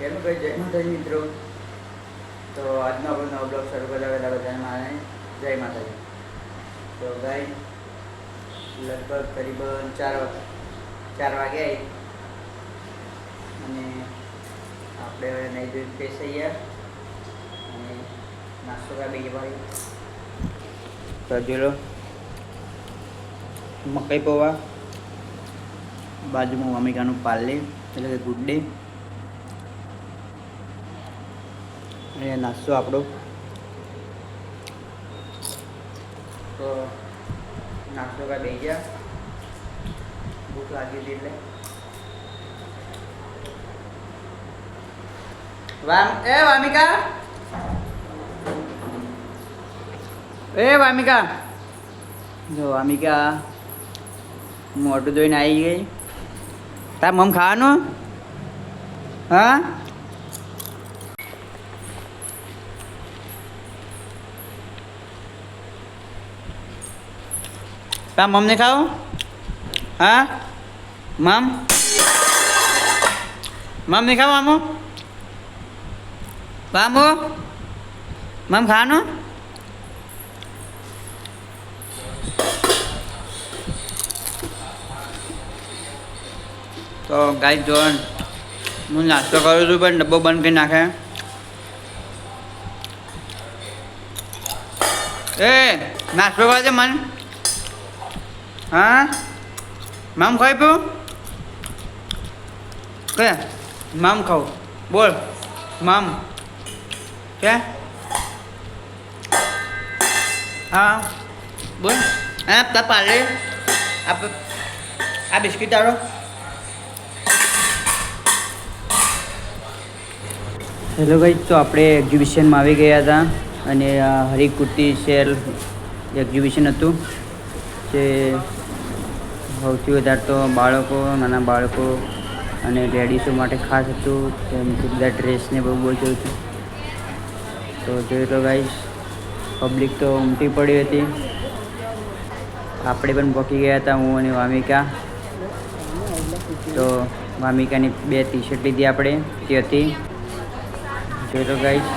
કેમ ભાઈ જય માતાજી મિત્રો. તો આજનો આપણો નવો બ્લોગ શરૂ કર્યા પહેલાં બધાને મારે જય માતાજી. તો ભાઈ લગભગ કરીબન ચાર વાગે ચાર વાગે આવી અને આપણે હવે નહીં જોઈ ફ્રેશ થઈ ગયા. અને નાસ્તો કરી બેસી ભાઈ. જોઈ મકાઈ પૌવા. બાજુમાં અમિકાનું પાર્લે, એટલે કે ગુડ ડે અને નાસ્તો આપણો. તો નાસ્તો કાંઈ દઈ ગયા. ભૂખ લાગી હતી એટલે. વામ એ વામિકા. એ વામિકા. જો વામિકા મોટું જોઈને આવી ગઈ. તાર મમ ખાવાનું? હા? તાર મમને ખાવ? હા? મમ? મમ નહીં ખાવ મામો મામો મમ ખાવાનું? તો ગાઈ જો, હું નાસ્તો કરું છું, પણ ડબ્બો બંધ કરી નાખે. એ, નાસ્તો કરે છે મન. હા? મામ ખાઈ પીવું? કયા મામ ખાવ. બોલ. મામ. કે? હા. બોલ. હા તા પાલે આપ આ બિસ્કિટ આવો હેલો ભાઈ તો આપણે એક્ઝિબિશનમાં આવી ગયા હતા અને હરિકુર્તી સેલ એક્ઝિબિશન હતું જે સૌથી વધારે તો બાળકો, નાના બાળકો અને લેડીઝો માટે ખાસ હતું, કેમ કે બધા ડ્રેસને બહુ બહુ જોયું હતું. તો જોયું તો ગાઈશ પબ્લિક તો ઉમટી પડી હતી. આપણે પણ પહોંચી ગયા હતા, હું અને વામિકા. તો વામિકાની બે ટી શર્ટ લીધી આપણે, તે હતી. જોઈ તો ગાઈશ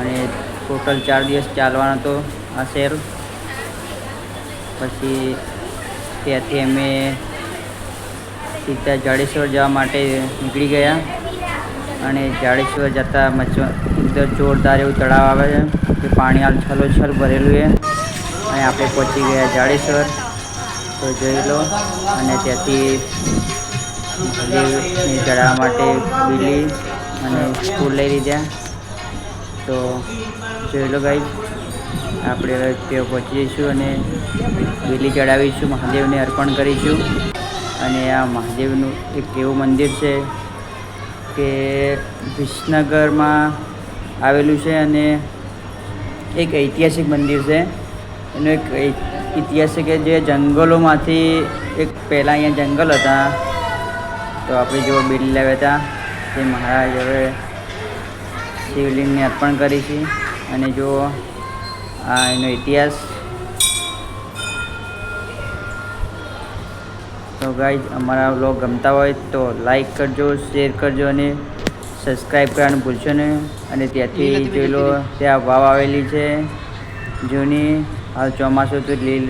અને ટોટલ ચાર દિવસ ચાલવાનો હતો આ શેર પછી ત્યાંથી અમે સીધા જાડેશ્વર જવા માટે નીકળી ગયા. અને જાડેશ્વર જતાં મચો એકદમ જોરદાર એવું તળાવ આવે છે કે પાણી હાલ છલોછલ ભરેલું છે. અને આપણે પહોંચી ગયા જાડેશ્વર. તો જોઈ લો. અને ત્યાંથી ચડાવવા માટે બીલી અને સ્કૂલ લઈ લીધા. તો જોઈ લો ગાઈ આપણે હવે ત્યાં પહોંચી જઈશું અને બીલી ચડાવીશું, મહાદેવને અર્પણ કરીશું. અને આ મહાદેવનું એક એવું મંદિર છે કે વિસનગરમાં આવેલું છે અને એક ઐતિહાસિક મંદિર છે. એનો એક ઇતિહાસ છે કે જે જંગલોમાંથી એક પહેલાં અહીંયા જંગલ હતા. તો આપણે જો બિલ લાવ્યા હતા. તે મહારાજ હવે શિવલિંગને અર્પણ કરી છે અને જો આ એનો ઇતિહાસ. તો ગાઈઝ અમારા વ્લોગ ગમતા હોય તો લાઈક કરજો શેર કરજો અને સબસ્ક્રાઈબ કરવાનું ભૂલશો નહીં. અને ત્યાંથી જોઈ લો ત્યાં વાવ આવેલી છે જૂની. હાલ ચોમાસું હતું લીલ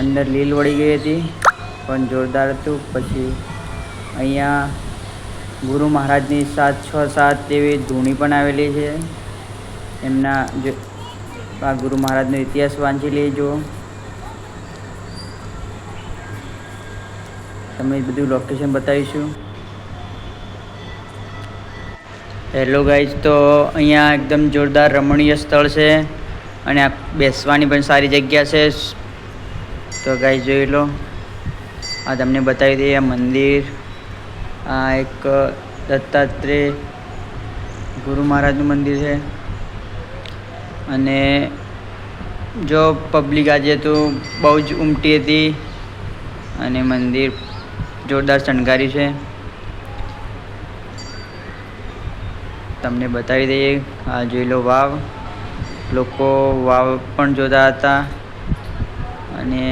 અંદર લીલ વળી ગઈ હતી પણ જોરદાર હતું. પછી અહીંયા ગુરુ મહારાજની સાત છ સાત એવી ધૂણી પણ આવેલી છે. એમના જો આ ગુરુ મહારાજનો ઇતિહાસ વાંચી લેજો. તમને બધું લોકેશન બતાવીશું. હેલો ગાઈઝ તો અહીંયા એકદમ જોરદાર રમણીય સ્થળ છે અને આ બેસવાની પણ સારી જગ્યા છે. તો ગાઈઝ જોઈ લો. આ તમને બતાવી દઈએ આ મંદિર, આ એક દત્તાત્રેય ગુરુ મહારાજનું મંદિર છે. અને જો પબ્લિક આજે તો બહુ જ ઉમટી હતી અને મંદિર જોરદાર શણગાર્યું છે. તમને બતાવી દઈએ, આ જોઈ લો વાવ. લોકો વાવ પણ જોતા હતા અને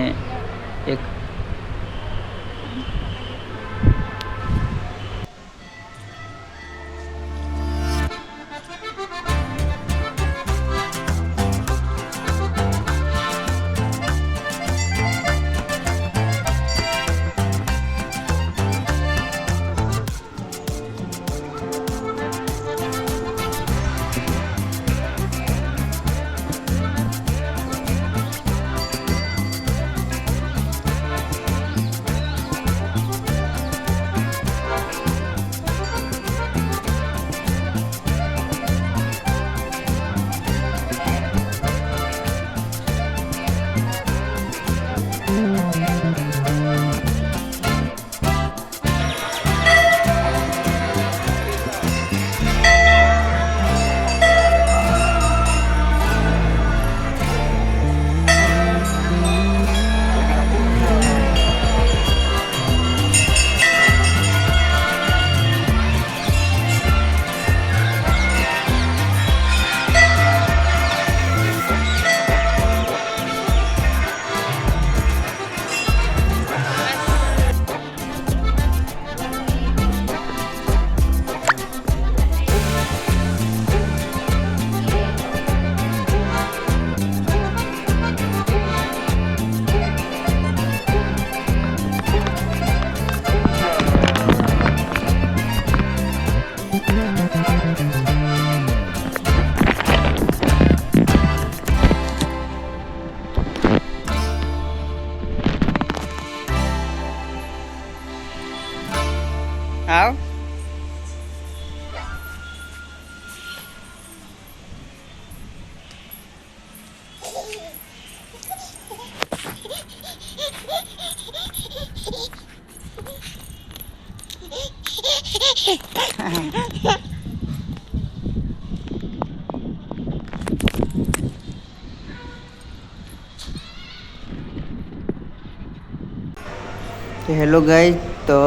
તો હેલો ગાઈ તો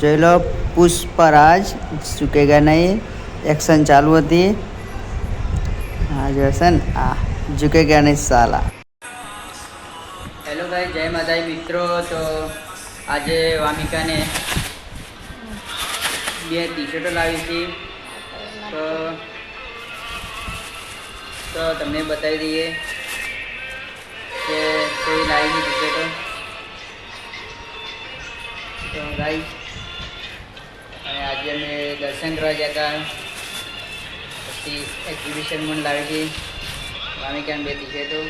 જોઈ લો પુષ્પરાજ ચૂકેગા નહીં, એક્શન ચાલુ હતી. હા જો છે ને, આ ઝુકેગા નહીં સાલા. હેલો ગાઈ જય માતાજી મિત્રો. તો આજે વામિકાને બે ટી શર્ટો લાવી હતી તો તો તમને બતાવી દઈએ કે કોઈ લાવી ટી શર્ટો તો ગાઈ અને આજે અમે દર્શન કરવા ગયા હતા. પછી એક્ઝિબિશન પણ લાવી હતી. વામિકાન બે ટી શર્ટો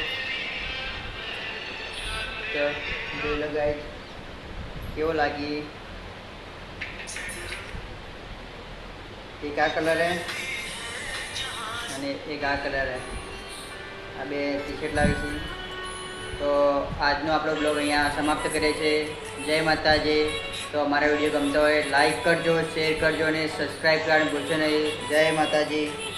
તો, જોઈ લો ગાઈસ કેવો લાગી? એક આ કલર હે? અને એક આ કલર હે. આ બે ટી શર્ટ લાવી છે તો આજનો આપણો બ્લોગ અહીંયા સમાપ્ત કરે છે જય માતાજી. તો અમારા વીડિયો ગમતો હોય લાઈક કરજો શેર કરજો અને સબસ્ક્રાઈબ કરવાનું ભૂલશો નહીં. જય માતાજી.